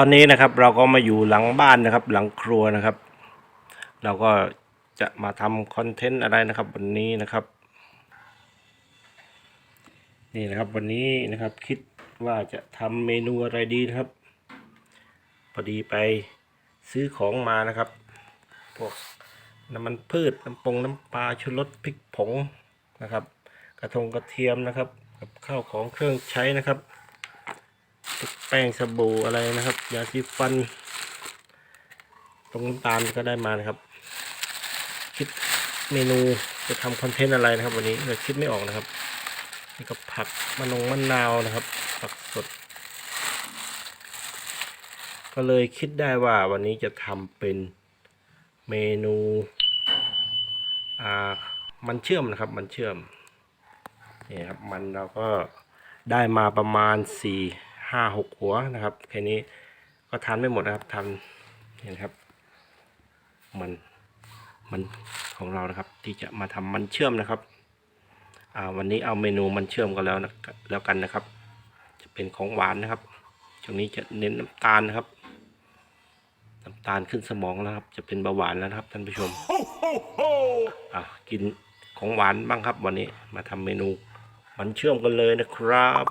ตอนนี้นะครับเราก็มาอยู่หลังบ้านนะครับ หลังครัวนะครับ เราก็จะมาทำคอนเทนต์อะไรนะครับ วันนี้นะครับ นี่นะครับวันนี้นะครับคิดว่าจะทำเมนูอะไรดีนะครับพอดีไปซื้อของมานะครับพวกน้ำมันพืชน้ำปงน้ำปลาชูรสพริกผงนะครับ กระทงกระเทียมนะครับกับข้าวของเครื่องใช้นะครับ แป้งสบู่อะไรนะครับยาสีฟัน ตรงน้ำตาลก็ได้มานะครับ คิดเมนูจะทำคอนเทนต์อะไรนะครับ วันนี้เราคิดไม่ออกนะครับนี่ก็ผักมะนงมะนาวนะครับ ผักสด ก็เลยคิดได้ว่าวันนี้จะทำเป็นเมนูอ่ามันเชื่อมนะครับ มันเชื่อมนี่ครับมันเราก็ได้มาประมาณสี่ ห้าหกหัวนะครับแค่นี้ก็ทานไม่หมดนะครับทานเห็นครับ มันมันของเรานะครับ ที่จะมาทำมันเชื่อมนะครับอ่าวันนี้เอาเมนูมันเชื่อมกันแล้วนะแล้วกันนะครับ จะเป็นของหวานนะครับช่วงนี้จะเน้นน้ำตาลนะครับน้ำตาลขึ้นสมองแล้วครับ จะเป็นเบาหวานแล้วครับท่านผู้ชมอะกินของหวานบ้างครับ วันนี้มาทำเมนู มันเชื่อมกันเลยนะครับ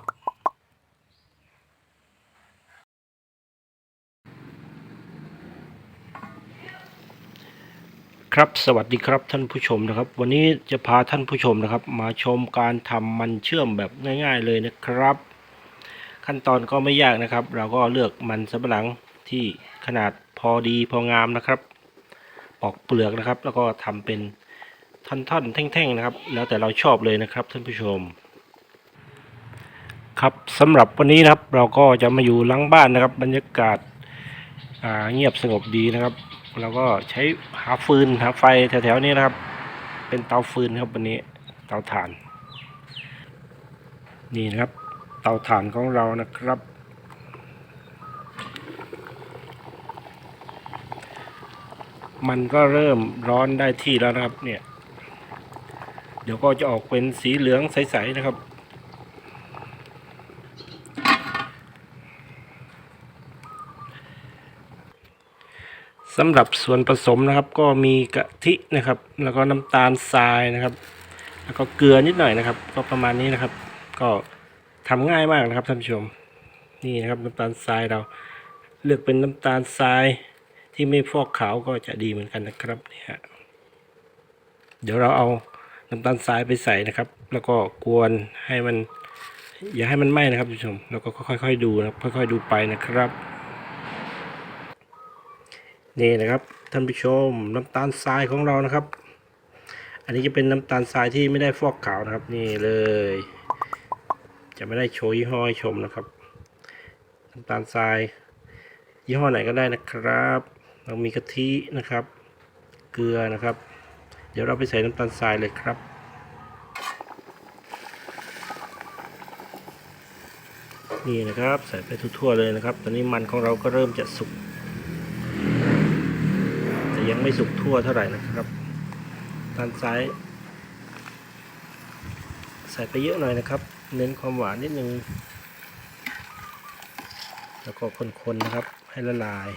ครับสวัสดีครับท่านผู้ชมนะครับ วันนี้จะพาท่านผู้ชมนะครับ มาชมการทำมันเชื่อมแบบง่าย ๆเลยนะครับ ขั้นตอนก็ไม่ยากนะครับ เราก็เลือกมันสำปะหลังที่ขนาดพอดีพองามนะครับ ปอกเปลือกนะครับ แล้วก็ทำเป็นท่อนๆแท่งๆนะครับ แล้วแต่เราชอบเลยนะครับท่านผู้ชม ครับสำหรับวันนี้นะครับ เราก็จะมาอยู่หลังบ้านนะครับ บรรยากาศเงียบสงบดีนะครับ เราก็ใช้หาฟืนหาไฟแถวๆนี้นะครับ เป็นเตาฟืนครับวันนี้ เตาถ่าน นี่นะครับ เตาถ่านของเรานะครับ มันก็เริ่มร้อนได้ที่แล้วนะครับ เนี่ย เดี๋ยวก็จะออกเป็นสีเหลืองใสๆนะครับ สำหรับส่วนผสมนะครับ ก็มีกะทินะครับ แล้วก็น้ำตาลทรายนะครับ แล้วก็เกลือนิดหน่อยนะครับ ก็ประมาณนี้นะครับ ก็ทำง่ายมากนะครับท่านผู้ชมนี่นะครับน้ำตาลทรายเราเลือกเป็นน้ำตาลทรายที่ไม่ฟอกขาวก็จะดีเหมือนกันนะครับเนี่ยเดี๋ยวเราเอาน้ำตาลทรายไปใส่นะครับ แล้วก็กวนให้มัน อย่าให้มันไหม้นะครับท่านผู้ชมแล้วก็ค่อยๆดูนะค่อยๆดูไปนะครับ นี่นะครับท่านผู้ชมน้ำตาลทรายของเรานะครับ อันนี้จะเป็นน้ำตาลทรายที่ไม่ได้ฟอกขาวนะครับ นี่เลย จะไม่ได้โชว์ยี่ห้อชมนะครับ น้ำตาลทราย ยี่ห้อไหนก็ได้นะครับ เรามีกะทินะครับ เกลือนะครับ เดี๋ยวเราไปใส่น้ำตาลทรายเลยครับนี่นะครับใส่ไปทั่วๆเลยนะครับ ตอนนี้มันของเราก็เริ่มจะสุก ยังไม่สุกทั่วเท่าไหร่นะครับด้านซ้าย ใส่ไปเยอะหน่อยนะครับ เน้นความหวานนิดนึง แล้วก็คนๆนะครับให้ละลาย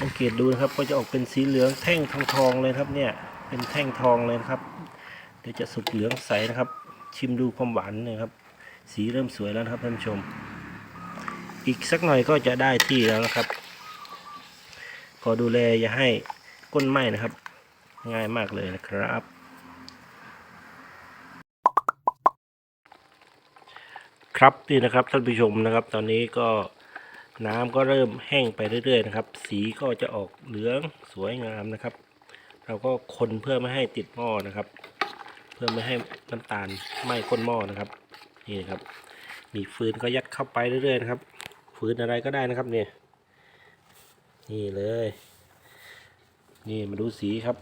สังเกตดูนะครับก็จะออกเป็นสีเหลืองแท่งทองๆเลยครับเนี่ยเป็นแท่งทองเลยครับเดี๋ยวจะสุกเหลืองใสนะครับ ชิมดูความหวานนี่ยครับ สีเริ่มสวยแล้วนะครับท่านผู้ชม อีกสักหน่อยก็จะได้ที่แล้วนะครับ ขอดูแลอย่าให้ก้นไหม้นะครับ ง่ายมากเลยนะครับ ครับนี่นะครับท่านผู้ชมนะครับ ตอนนี้ก็น้ำก็เริ่มแห้งไปเรื่อยๆนะครับ สีก็จะออกเหลืองสวยงามนะครับ เราก็คนเพื่อไม่ให้ติดหม้อนะครับ เพื่อไม่ให้น้ำตาลไหม้ก้นหม้อนะครับ นี่นะครับ มีฟืนก็ยัดเข้าไปเรื่อยๆนะครับ ฟืนอะไรก็ได้นะครับเนี่ยนี่เลย นี่มาดูสีครับ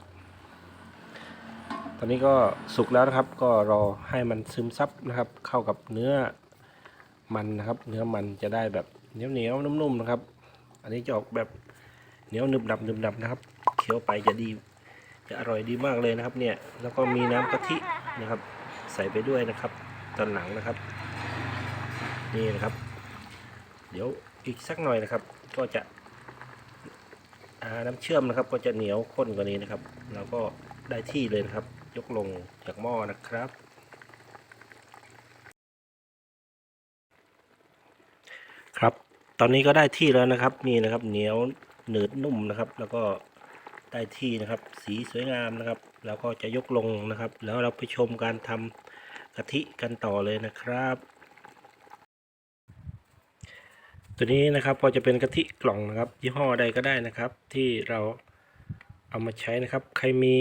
ตอนนี้ก็สุกแล้วนะครับ ก็รอให้มันซึมซับนะครับ เข้ากับเนื้อมันนะครับ เนื้อมันจะได้แบบเหนียวเหนียวๆนุ่มๆนะครับ อันนี้จะออกแบบเหนียวหนึบหนับหนึบหนับนะครับ เคี้ยวไปจะดี จะอร่อยดีมากเลยนะครับเนี่ยแล้วก็มีน้ำกะทินะครับ ใส่ไปด้วยนะครับ ตอนหลังนะครับ นี่นะครับ เดี๋ยวอีกสักหน่อยนะครับ ก็จะน้ำเชื่อมนะครับ ก็จะเหนียวข้นกว่านี้นะครับ แล้วก็ได้ที่เลยนะครับ ยกลงจากหม้อนะครับครับ ตอนนี้ก็ได้ที่แล้วนะครับ นี่นะครับ เหนียวหนืดนุ่มนะครับ แล้วก็ ได้ที่นะครับ สีสวยงามนะครับ แล้วก็จะยกลงนะครับ แล้วเราไปชมการทำกะทิกันต่อเลยนะครับ ตัวนี้นะครับก็จะเป็นกะทิกล่องนะครับ ยี่ห้อใดก็ได้นะครับ ที่เราเอามาใช้นะครับ ใครมี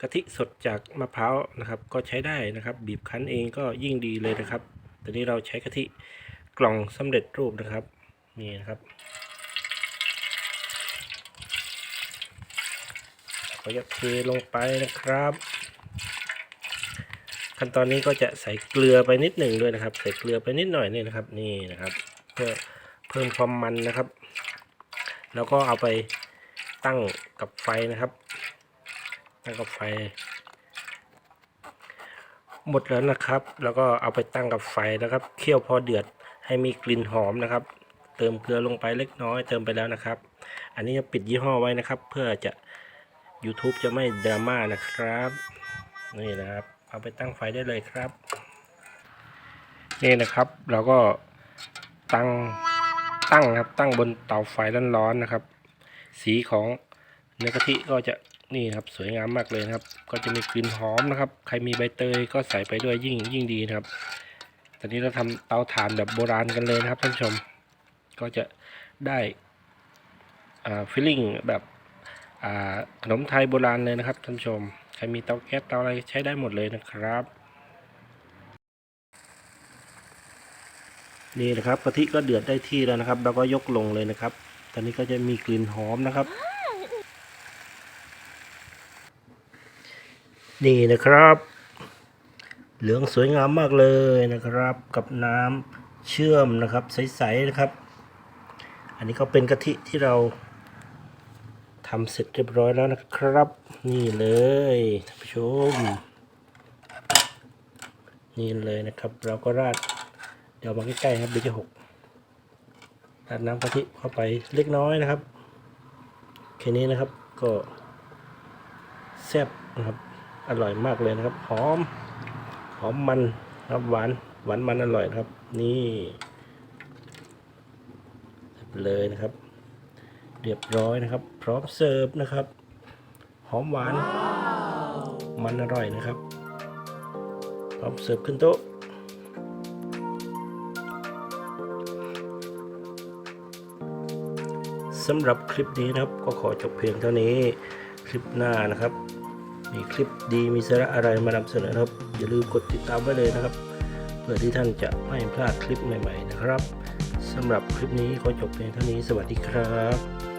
กะทิสดจากมะพร้าวนะครับ ก็ใช้ได้นะครับ บีบคั้นเองก็ยิ่งดีเลยนะครับ ตัวนี้เราใช้กะทิกล่องสำเร็จรูปนะครับนี่นะครับ ก็จะเทลงไปนะครับ ขั้นตอนนี้ก็จะใส่เกลือไปนิดหนึ่งด้วยนะครับ ใส่เกลือไปนิดหน่อยนี่นะครับ นี่นะครับ เพื่อเพิ่มความมันนะครับ แล้วก็เอาไปตั้งกับไฟนะครับ ตั้งกับไฟ หมดแล้วนะครับ แล้วก็เอาไปตั้งกับไฟนะครับ เคี่ยวพอเดือดให้มีกลิ่นหอมนะครับ เติมเกลือลงไปเล็กน้อยเติมไปแล้วนะครับ อันนี้จะปิดยี่ห้อไว้นะครับ เพื่อจะ YouTube จะไม่ดราม่านะครับ นี่นะครับ เอาไปตั้งไฟได้เลยครับ นี่นะครับ เราก็ตั้งตั้งครับ ตั้งบนเตาไฟร้อนๆนะครับ สีของเนื้อกะทิก็จะนี่ครับสวยงามมากเลยนะครับ ก็จะมีกลิ่นหอมนะครับ ใครมีใบเตยก็ใส่ไปด้วยยิ่งยิ่งดีนะครับ ตอนนี้เราทำเตาถ่านแบบโบราณกันเลยนะครับท่านผู้ชม ก็จะได้อ่าฟิลลิ่งแบบ ขนมไทยโบราณเลยนะครับท่านผู้ชม ใครมีเตาแก๊สเตาอะไรใช้ได้หมดเลยนะครับ นี่นะครับกะทิก็เดือดได้ที่แล้วนะครับ แล้วก็ยกลงเลยนะครับ ตอนนี้ก็จะมีกลิ่นหอมนะครับ นี่นะครับ เหลืองสวยงามมากเลยนะครับ กับน้ำเชื่อมนะครับ ใสๆนะครับ อันนี้ก็เป็นกะทิที่เรา ทำเสร็จเรียบร้อยแล้วนะครับ นี่เลยท่านผู้ชม นี่เลยนะครับ เราก็ราด เดี๋ยวมาใกล้ๆครับเดี๋ยวจหกราดน้ำกะทิเข้าไปเล็กน้อยนะครับแค่นี้นะครับก็แซ่บนะครับ อร่อยมากเลยนะครับ หอม หอมมันครับหวานหวานมันอร่อยนะครับ นี่เลยนะครับ เรียบร้อยนะครับ พร้อมเสิร์ฟนะครับ หอมหวาน มันอร่อยนะครับ พร้อมเสิร์ฟขึ้นโต๊ะสำหรับคลิปนี้นะครับ ก็ขอจบเพียงเท่านี้คลิปหน้านะครับ มีคลิปดีมีสาระอะไรมานำเสนอครับ อย่าลืมกดติดตามไว้เลยนะครับ เพื่อที่ท่านจะไม่พลาดคลิปใหม่ ๆ นะครับสำหรับคลิปนี้ขอจบเพียงเท่านี้สวัสดีครับ